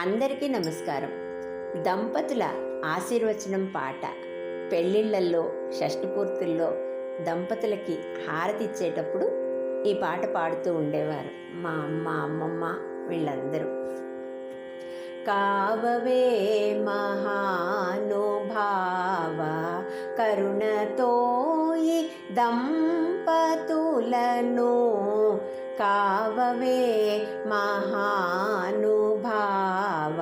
అందరికీ నమస్కారం. దంపతుల ఆశీర్వచనం పాట. పెళ్ళిళ్ళల్లో షష్ఠపూర్తుల్లో దంపతులకి హారతి ఇచ్చేటప్పుడు ఈ పాట పాడుతూ ఉండేవారు. మా అమ్మ అమ్మమ్మ వీళ్ళందరూ. కావవే మహానుభావ కరుణతో దంపతులను కావవే మహానుభావ.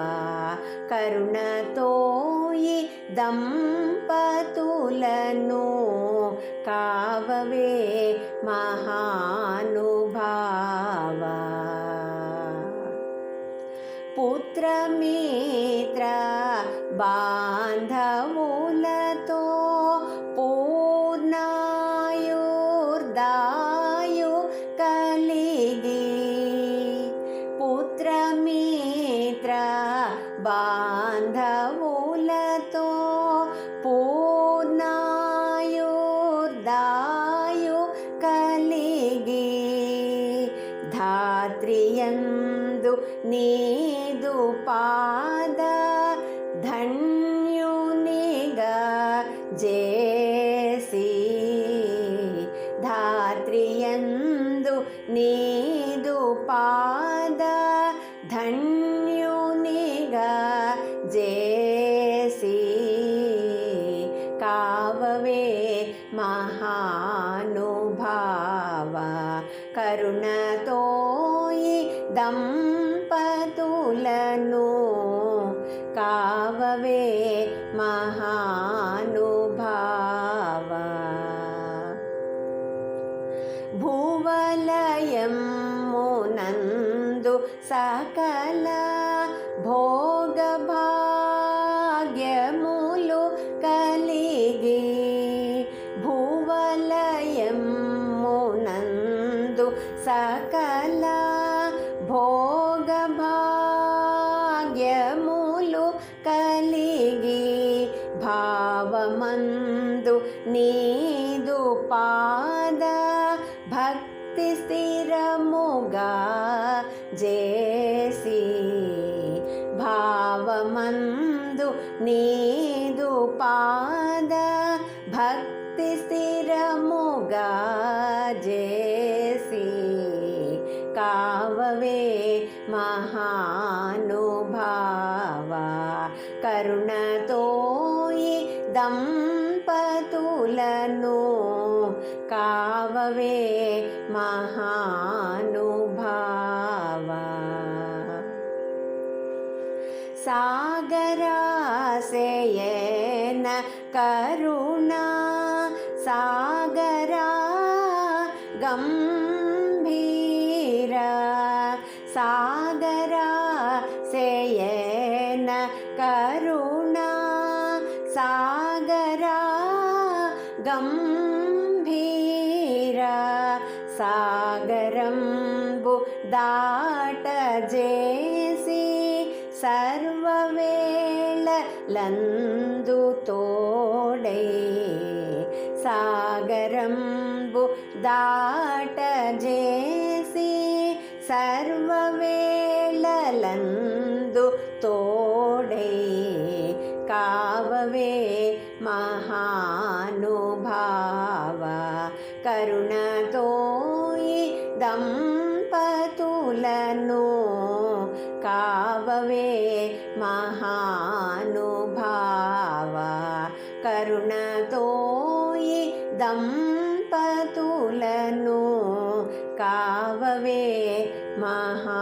కరుణతోయి దంపతులను కావవే మహానుభావ. పుత్రమిత్ర బాంధవులతో ధాత్రియందు నీదు పాద ధన్యునిగా జేసి ధాత్రియందు నీదు పాద ధన్యునిగా జేసి కావవే మహానుభావ కరుణతో దంపతులను కావవే మహానుభావ. భువలయం మునందు సకల భోగభాగ్యములు కలిగి భువలయం మునందు సకలా భోగభాగ్యములు కలిగి భావమందు నీదు పాద భక్తి స్థిరముగా జేసి భావమందు నీదు పాద భక్తి స్థిరముగా మహానుభావ కరుణతోయి దంపతులను కావవే మహానుభావ సాగరాశయన కరుణా సాగరా గం सादरा सेयेन करुणा। सागरा गम्भीरा। सागरं बु दाटजेसी सर्ववेळलन्दुतोडे सागरं बु సర్వవేళలందు తోడై కావవే మహానుభావ. కరుణతోయి దంపతులను కావవే మహానుభావ. కరుణతోయి దంపతులను காவவே மகா